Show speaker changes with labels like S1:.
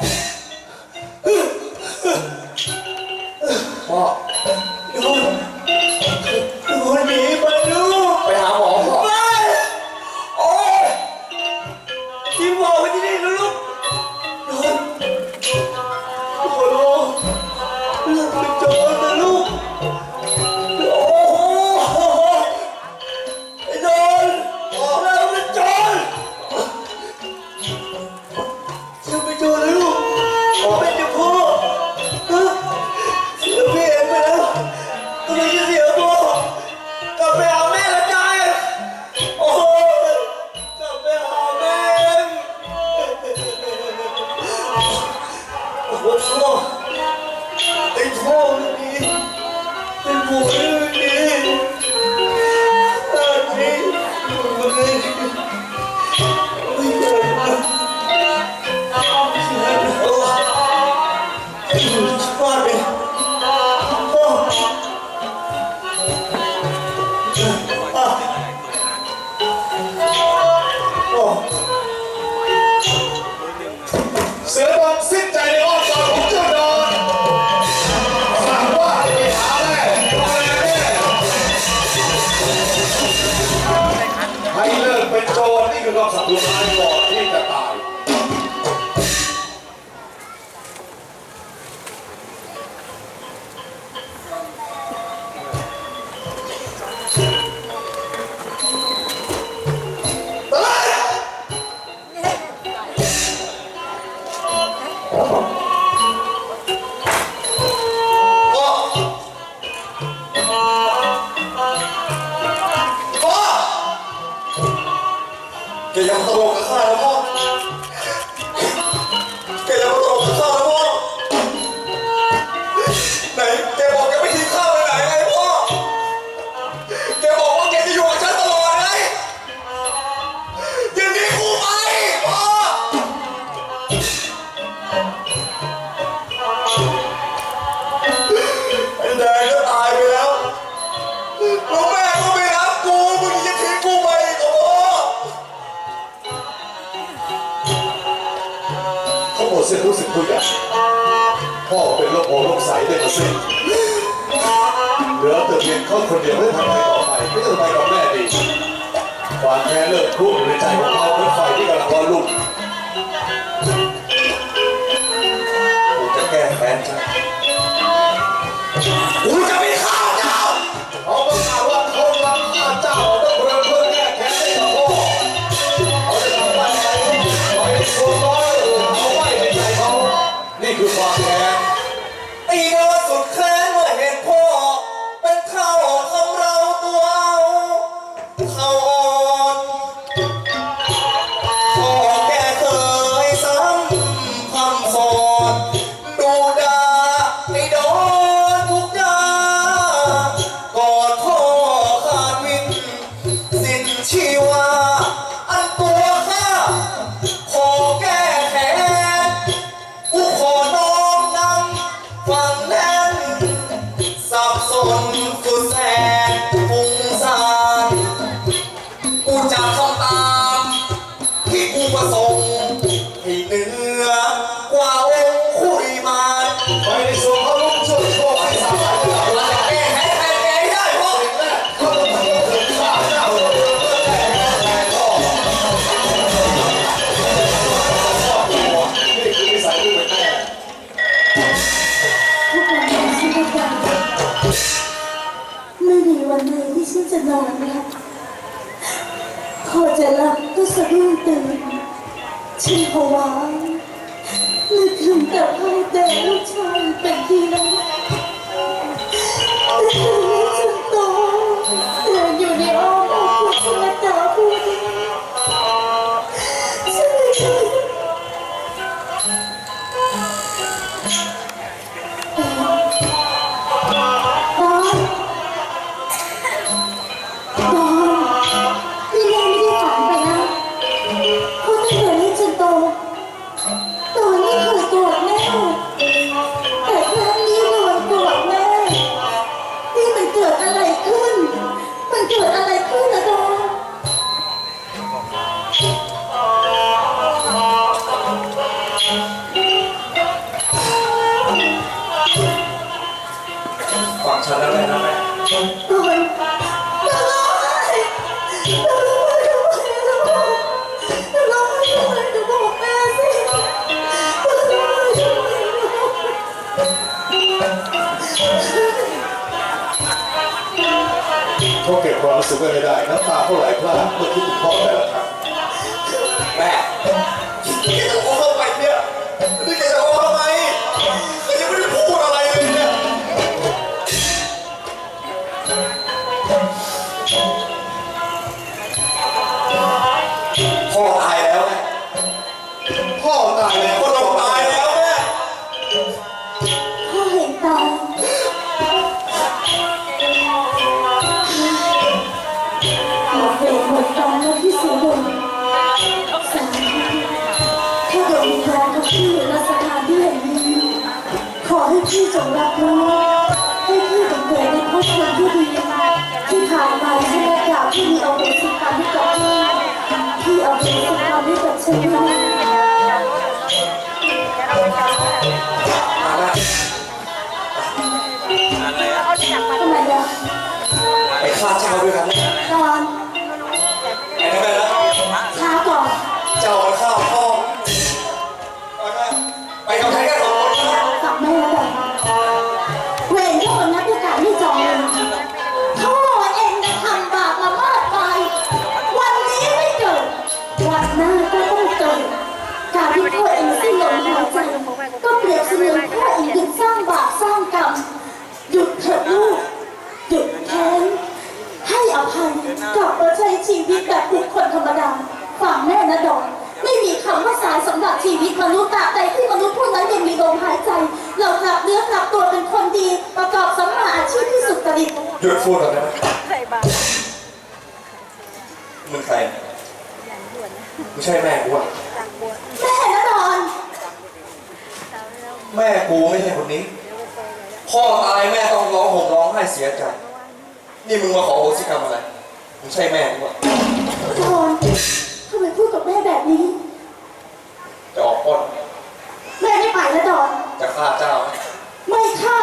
S1: Yeah. ไอ้โชคดีไอ้ผัวดีตาดีไอาเอาไนียอาไอ้ผัวดี 多。我们喊了吗 สึกรู้
S2: สึกคุยกันพ่อเป็นโรคโอโรคใสได้มาสิ้นเหลือเต่เพียงเขาคนเดียวไม่ทำอะไรต่อไปไม่ต้องไปกับแม่ดีความแค้นเลิกรุ่ในใจของเขาเป็นไฟที่กำลังร้อนรุ่ม
S1: กูจะแก้แค้น
S2: ใช่
S1: อจะรั
S3: บก็สะดุ้งตื่นชีพผวานึกถึงแต่พ่อแต่ลูกชายเป็นที่รัก ชนแล้วเลยนะ
S1: แม่
S2: เขาเก็บความรู้สึกไว้ไม่ได้น้ำตาเขาไหลพลาดเมื่อคิดถึงพ่อแต่ละครั้
S1: ตายแล้วก็
S2: ต้อตายแล้ว
S1: แม่
S3: พ่อเห็นตอนหมดเวรหมดกรรมแล้วพี่สิงห์บุญสาถ้าเกิดมีแรก็พี่เสือรัสถาที่แห่งนี้ ขอให้พี่จงรักรู้ให้พี่จงเกิดในภพภูมิที่ดีที่ผ่านมาฉันได้กล่าวที่มีเอาเป็นสิ่งการที่กับ
S1: พี่
S3: ที่
S1: เอาเป็นสิ่ง
S3: การที่กับฉันด้ 안녕.
S1: หยุดพูดแบบนั้น
S4: ใส่บาตร
S1: มึงใครไม่ใช่แม่กูอะ
S4: จากบวช
S3: แม่นะดอน
S1: แม่กูไม่ใช่คนนี้พ่อตายแม่ต้องร้องห่มร้องไห้เสียใจ นี่มึงมาขอโหสิกรรมอะไรมึงใช่แม่กูอะ
S3: ดอนทำไมพูดกับแม่แบบนี้
S1: จะออกปล้น
S3: แม่ไม่ไปแล้วดอน
S1: จะฆ่าเจ้า
S3: ไม่ฆ่า